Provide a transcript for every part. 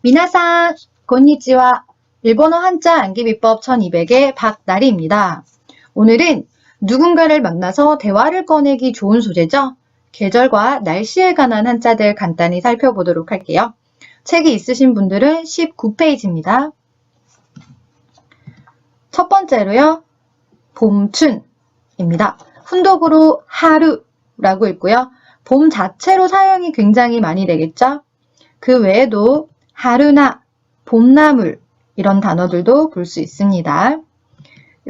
미나상, 곤니치와 일본어 한자 암기 비법 1200의 박나리입니다. 오늘은 누군가를 만나서 대화를 꺼내기 좋은 소재죠. 계절과 날씨에 관한 한자들 간단히 살펴보도록 할게요. 책이 있으신 분들은 19페이지입니다. 첫 번째로요. 봄춘입니다. 훈독으로 하루라고 읽고요. 봄 자체로 사용이 굉장히 많이 되겠죠. 그 외에도 하루나 봄나물 이런 단어들도 볼 수 있습니다.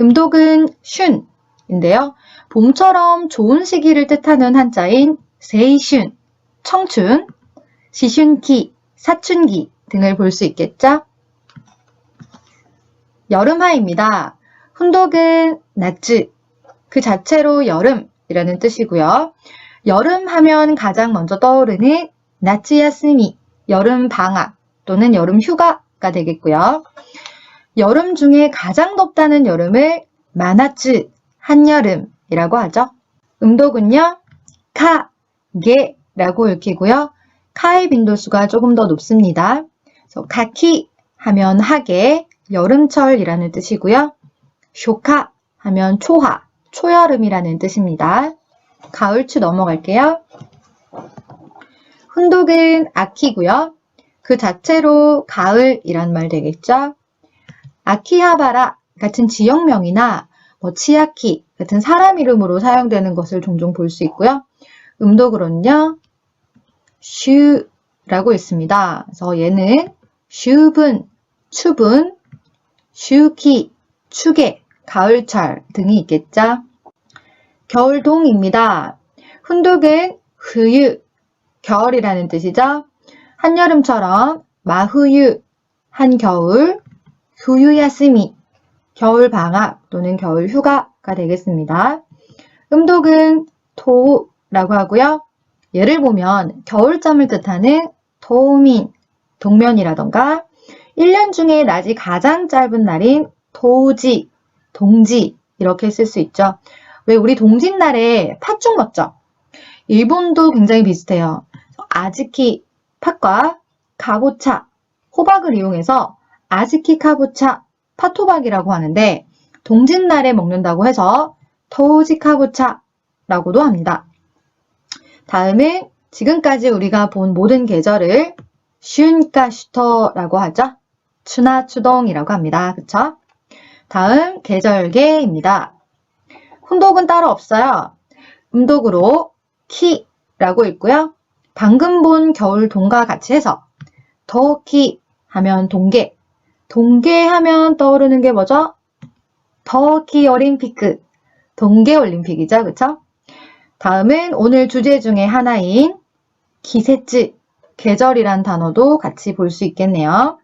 음독은 슌인데요. 봄처럼 좋은 시기를 뜻하는 한자인 세이슌, 청춘, 시슌기, 사춘기 등을 볼 수 있겠죠. 여름하입니다. 훈독은 나츠, 그 자체로 여름이라는 뜻이고요. 여름 하면 가장 먼저 떠오르는 나츠야스미, 여름 방학 또는 여름 휴가가 되겠고요. 여름 중에 가장 덥다는 여름을 마나츠, 한여름이라고 하죠. 음독은요, 카, 게 라고 읽히고요. 카의 빈도수가 조금 더 높습니다. 그래서 카키 하면 하계, 여름철이라는 뜻이고요. 쇼카 하면 초하, 초여름이라는 뜻입니다. 가을추 넘어갈게요. 훈독은 아키고요. 그 자체로 가을이란 말 되겠죠. 아키하바라 같은 지역명이나 뭐 치아키 같은 사람 이름으로 사용되는 것을 종종 볼 수 있고요. 음독으로는요. 슈라고 있습니다. 그래서 얘는 슈분, 추분, 슈키, 추계, 가을철 등이 있겠죠. 겨울동입니다. 훈독은 흐유, 겨울이라는 뜻이죠. 한여름처럼 마흐유, 한겨울, 후유야스미, 겨울 방학 또는 겨울 휴가가 되겠습니다. 음독은 토우라고 하고요. 예를 보면 겨울잠을 뜻하는 토우민, 동면이라던가 1년 중에 낮이 가장 짧은 날인 토우지, 동지 이렇게 쓸 수 있죠. 왜 우리 동짓날에 팥죽 먹죠? 일본도 굉장히 비슷해요. 아즈키 팥과 카보차 호박을 이용해서 아즈키 카보차 팥호박이라고 하는데 동짓날에 먹는다고 해서 토우지 카보차라고도 합니다. 다음은 지금까지 우리가 본 모든 계절을 슌가슈터라고 하죠. 추나 추동이라고 합니다. 그쵸? 다음 계절계입니다. 훈독은 따로 없어요. 음독으로 키라고 읽고요. 방금 본 겨울 동과 같이 해서 더키 하면 동계, 동계 하면 떠오르는 게 뭐죠? 더키 올림피크, 동계 올림픽이죠. 그쵸? 다음은 오늘 주제 중에 하나인 기세츠, 계절이란 단어도 같이 볼 수 있겠네요.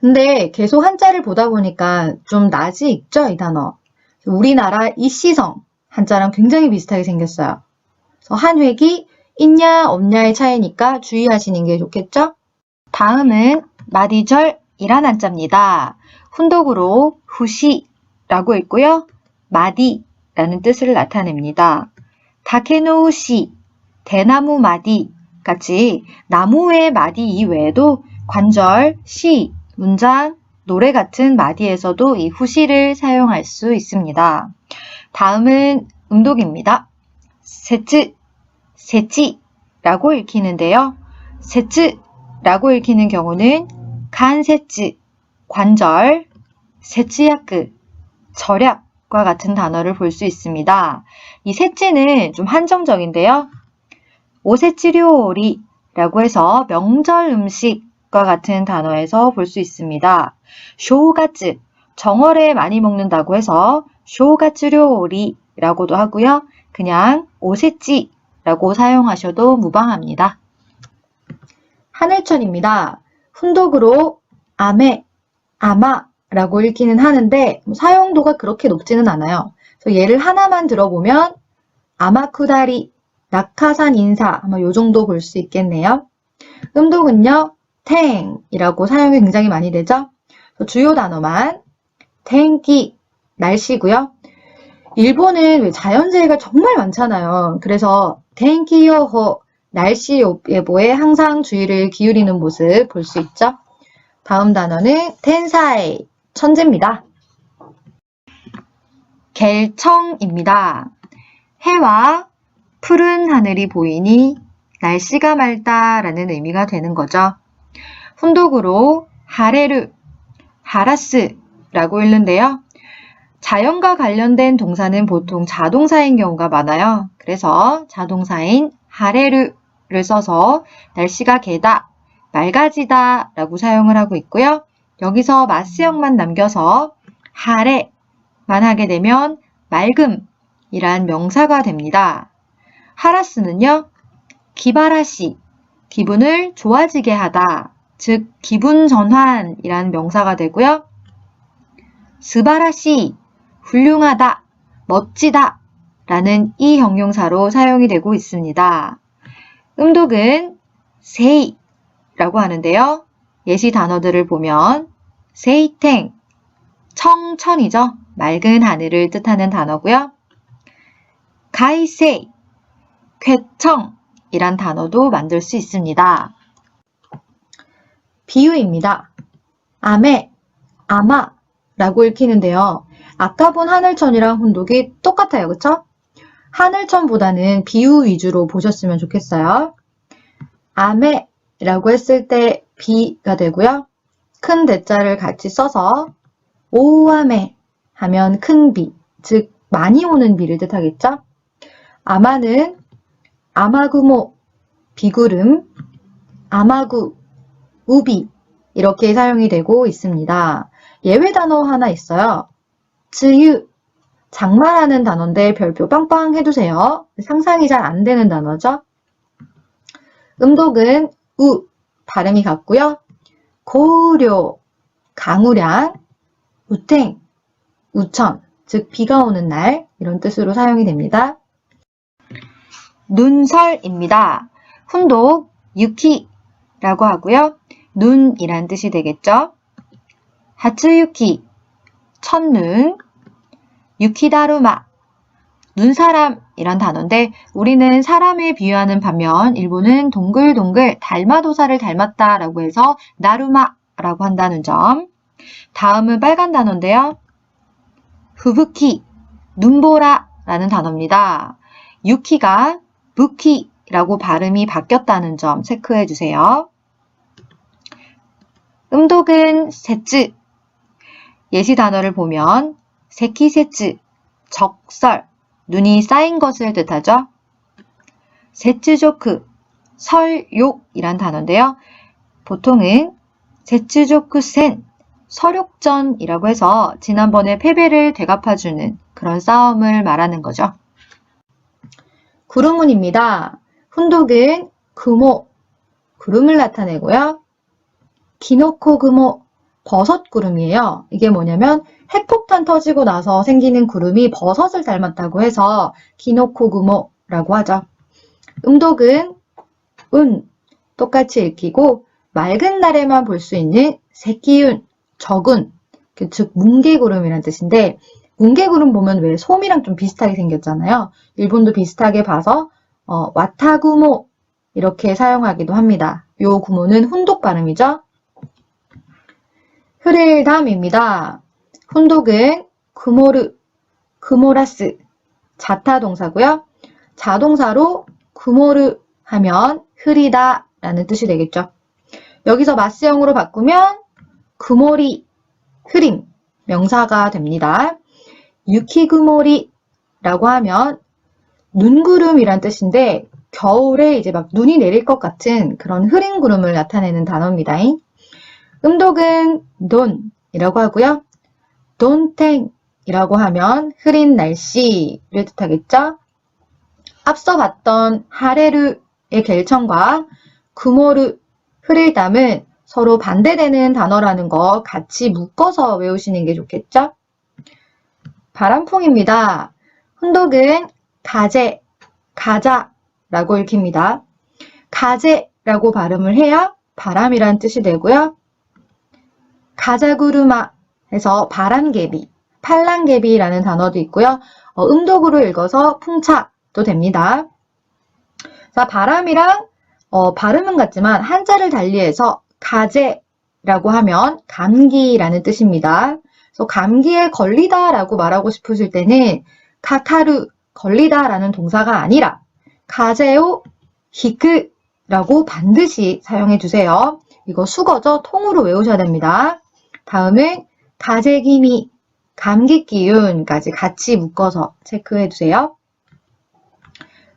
근데 계속 한자를 보다 보니까 좀 낯이 익죠, 이 단어. 우리나라 이시성 한자랑 굉장히 비슷하게 생겼어요. 그래서 한 획이 있냐 없냐의 차이니까 주의하시는 게 좋겠죠? 다음은 마디절 이란 한자입니다. 훈독으로 후시라고 읽고요. 마디라는 뜻을 나타냅니다. 다케노우시, 대나무 마디 같이 나무의 마디 이외에도 관절, 시, 문장, 노래 같은 마디에서도 이 후시를 사용할 수 있습니다. 다음은 음독입니다. 세츠, 세치라고 읽히는데요. 세츠라고 읽히는 경우는 간세츠, 관절, 세치야크, 절약과 같은 단어를 볼 수 있습니다. 이 세치는 좀 한정적인데요. 오세치료리라고 해서 명절 음식과 같은 단어에서 볼 수 있습니다. 쇼가츠, 정월에 많이 먹는다고 해서 쇼가츠료리라고도 하고요. 그냥 오세치 라고 사용하셔도 무방합니다. 하늘천입니다. 훈독으로 아메, 아마 라고 읽기는 하는데 사용도가 그렇게 높지는 않아요. 그래서 예를 하나만 들어보면 아마쿠다리, 낙하산 인사 아마 요 정도 볼 수 있겠네요. 음독은요. 탱이라고 사용이 굉장히 많이 되죠. 주요 단어만 탱기, 날씨고요. 일본은 자연재해가 정말 많잖아요. 그래서 탱기요호, 날씨 예보에 항상 주의를 기울이는 모습 볼 수 있죠. 다음 단어는 텐사이, 천재입니다. 갤청입니다. 해와 푸른 하늘이 보이니 날씨가 맑다라는 의미가 되는 거죠. 훈독으로 하레르, 하라스라고 읽는데요. 자연과 관련된 동사는 보통 자동사인 경우가 많아요. 그래서 자동사인 하레르를 써서 날씨가 개다, 맑아지다 라고 사용을 하고 있고요. 여기서 마스형만 남겨서 하레만 하게 되면 맑음이란 명사가 됩니다. 하라스는요, 기바라시, 기분을 좋아지게 하다, 즉 기분 전환이란 명사가 되고요. 스바라시, 훌륭하다, 멋지다 라는 이 형용사로 사용이 되고 있습니다. 음독은 세이 라고 하는데요. 예시 단어들을 보면 세이탱, 청천이죠. 맑은 하늘을 뜻하는 단어고요. 가이세이, 쾌청이란 단어도 만들 수 있습니다. 비유입니다. 아메, 아마 라고 읽히는데요. 아까 본 하늘천이랑 훈독이 똑같아요. 그쵸? 하늘천보다는 비유 위주로 보셨으면 좋겠어요. 아메 라고 했을 때 비가 되고요. 큰 대자를 같이 써서 오아메 하면 큰 비, 즉 많이 오는 비를 뜻하겠죠? 아마는 아마구모, 비구름, 아마구, 우비 이렇게 사용이 되고 있습니다. 예외 단어 하나 있어요. 즈유, 장마라는 단어인데 별표 빵빵 해두세요. 상상이 잘 안 되는 단어죠. 음독은 우, 발음이 같고요. 고우료, 강우량, 우탱, 우천, 즉 비가 오는 날 이런 뜻으로 사용이 됩니다. 눈설입니다. 훈독 유키라고 하고요. 눈이란 뜻이 되겠죠. 하츠유키, 첫눈, 유키다루마, 눈사람이란 단어인데 우리는 사람에 비유하는 반면 일본은 동글동글 달마도사를 닮았다라고 해서 나루마라고 한다는 점. 다음은 빨간 단어인데요. 후부키, 눈보라라는 단어입니다. 유키가 부키라고 발음이 바뀌었다는 점 체크해 주세요. 음독은 세츠. 예시 단어를 보면 세키세츠, 적설, 눈이 쌓인 것을 뜻하죠. 세츠조크, 설욕이란 단어인데요. 보통은 세츠조크센, 설욕전이라고 해서 지난번에 패배를 되갚아주는 그런 싸움을 말하는 거죠. 구름운입니다. 훈독은 금호, 구름을 나타내고요. 기노코 금호, 버섯 구름이에요. 이게 뭐냐면 핵폭탄 터지고 나서 생기는 구름이 버섯을 닮았다고 해서 기노코 금호라고 하죠. 음독은 운, 똑같이 읽히고 맑은 날에만 볼 수 있는 새끼운, 적은, 그즉 뭉게구름이라는 뜻인데 뭉게구름 보면 왜 솜이랑 좀 비슷하게 생겼잖아요. 일본도 비슷하게 봐서 어, 와타구모 이렇게 사용하기도 합니다. 요 구모는 훈독 발음이죠. 흐릴담입니다. 훈독은 구모르, 구모라스, 자타 동사고요. 자동사로 구모르 하면 흐리다 라는 뜻이 되겠죠. 여기서 마스형으로 바꾸면 구모리, 흐림, 명사가 됩니다. 유키구모리라고 하면 눈구름이란 뜻인데 겨울에 이제 막 눈이 내릴 것 같은 그런 흐린 구름을 나타내는 단어입니다. 음독은 돈이라고 하고요. 돈탱이라고 하면 흐린 날씨를 뜻하겠죠. 앞서 봤던 하레르의 갤청과 구모르, 흐릴담은 서로 반대되는 단어라는 거 같이 묶어서 외우시는 게 좋겠죠? 바람풍입니다. 훈독은 가재, 가자라고 읽힙니다. 가재라고 발음을 해야 바람이란 뜻이 되고요. 가자구르마 해서 바람개비, 팔랑개비라는 단어도 있고요. 어, 음독으로 읽어서 풍차도 됩니다. 자, 바람이랑 어, 발음은 같지만 한자를 달리해서 가재라고 하면 감기라는 뜻입니다. 그래서 감기에 걸리다라고 말하고 싶으실 때는 카카루 걸리다라는 동사가 아니라 가재오 히크라고 반드시 사용해 주세요. 이거 수거죠? 통으로 외우셔야 됩니다. 다음은 가재기미 감기 기운까지 같이 묶어서 체크해 주세요.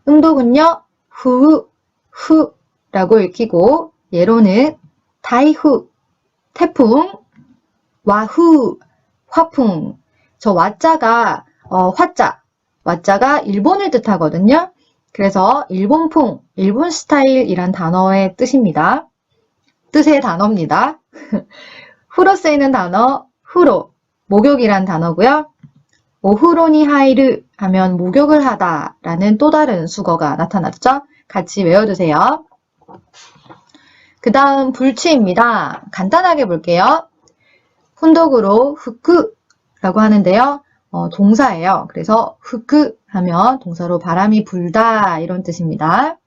음독은요, 후, 후 라고 읽히고, 예로는 다이후, 태풍, 와후, 화풍. 저 와자가, 어, 화자, 와자가 일본을 뜻하거든요. 그래서 일본풍, 일본 스타일이란 단어의 뜻입니다. 뜻의 단어입니다. 후로 쓰이는 단어, 후로, 목욕이란 단어고요. 오후로니 하이르 하면 목욕을 하다라는 또 다른 수거가 나타났죠. 같이 외워두세요. 그 다음 불치입니다. 간단하게 볼게요. 훈독으로 후크라고 하는데요. 어, 동사예요. 그래서 후크 하면 동사로 바람이 불다 이런 뜻입니다.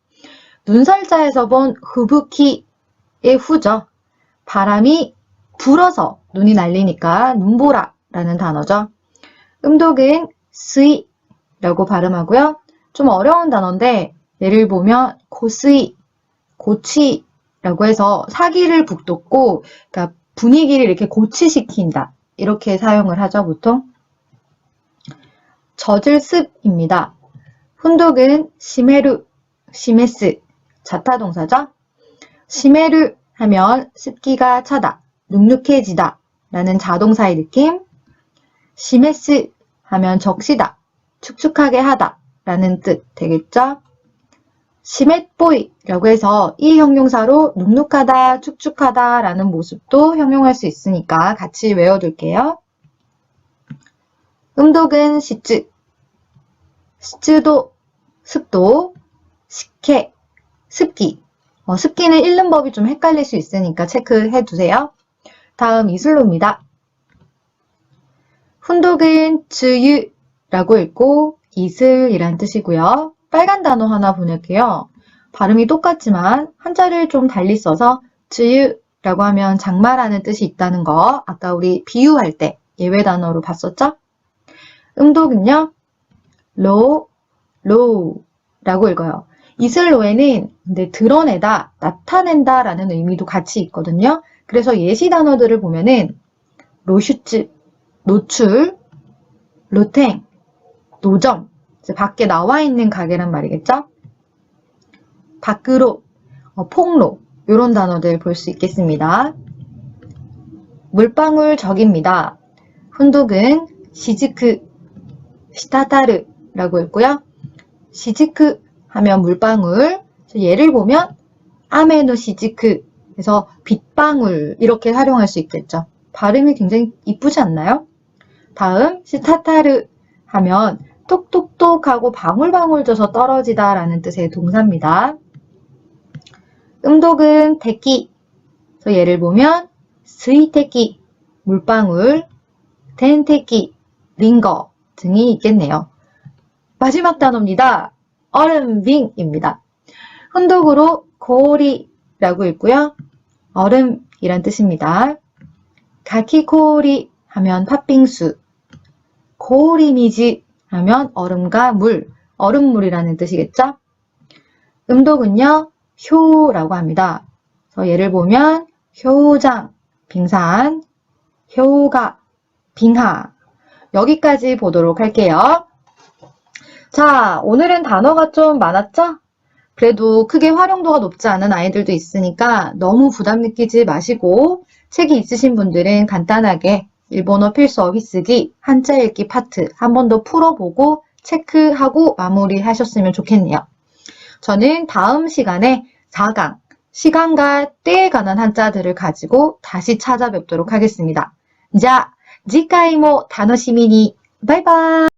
눈설자에서 본 후부키의 후죠. 바람이 불어서 눈이 날리니까 눈보라라는 단어죠. 음독은 스이라고 발음하고요. 좀 어려운 단어인데 예를 보면 고스이, 고치라고 해서 사기를 북돋고 그러니까 분위기를 이렇게 고치시킨다. 이렇게 사용을 하죠, 보통. 젖을 습입니다. 훈독은 시메루, 시메스, 자타동사죠. 시메루 하면 습기가 차다, 눅눅해지다 라는 자동사의 느낌. 시메스 하면 적시다, 축축하게 하다 라는 뜻 되겠죠? 시멧보이라고 해서 이 형용사로 눅눅하다, 축축하다 라는 모습도 형용할 수 있으니까 같이 외워둘게요. 음독은 시쯔, 시쯔도, 습도, 식혜, 습기. 어, 습기는 읽는 법이 좀 헷갈릴 수 있으니까 체크해 두세요. 다음 이슬로입니다. 훈독은 즈유라고 읽고 이슬이란 뜻이고요. 빨간 단어 하나 보낼게요. 발음이 똑같지만 한자를 좀 달리 써서 즈유라고 하면 장마라는 뜻이 있다는 거 아까 우리 비유할 때 예외 단어로 봤었죠? 음독은요. 로, 로우라고 읽어요. 이슬로에는 근데 드러내다, 나타낸다 라는 의미도 같이 있거든요. 그래서 예시 단어들을 보면은 로슈츠, 노출, 로탱, 노점, 밖에 나와 있는 가게란 말이겠죠? 밖으로, 어, 폭로 이런 단어들 볼 수 있겠습니다. 물방울 적입니다. 훈독은 시즈크, 시타타르라고 읽고요. 시즈크 하면 물방울. 예를 보면 아메노 시즈크 그래서 빗방울 이렇게 활용할 수 있겠죠. 발음이 굉장히 이쁘지 않나요? 다음 시타타르 하면 똑똑똑하고 방울방울 져서 떨어지다 라는 뜻의 동사입니다. 음독은 대기 그래서 예를 보면 스이테기 물방울 텐테기 링거 등이 있겠네요. 마지막 단어입니다. 얼음빙입니다. 혼독으로 고리라고 읽고요. 얼음이란 뜻입니다. 가키코리 하면 팥빙수, 고리미지 하면 얼음과 물, 얼음물이라는 뜻이겠죠? 음독은요, 효라고 합니다. 그래서 예를 보면 효장, 빙산, 효가, 빙하. 여기까지 보도록 할게요. 자, 오늘은 단어가 좀 많았죠? 그래도 크게 활용도가 높지 않은 아이들도 있으니까 너무 부담 느끼지 마시고 책이 있으신 분들은 간단하게 일본어 필수 어휘쓰기, 한자 읽기 파트 한 번 더 풀어보고 체크하고 마무리하셨으면 좋겠네요. 저는 다음 시간에 4강, 시간과 때에 관한 한자들을 가지고 다시 찾아뵙도록 하겠습니다. 자, 次回も楽しみに。バイバイ。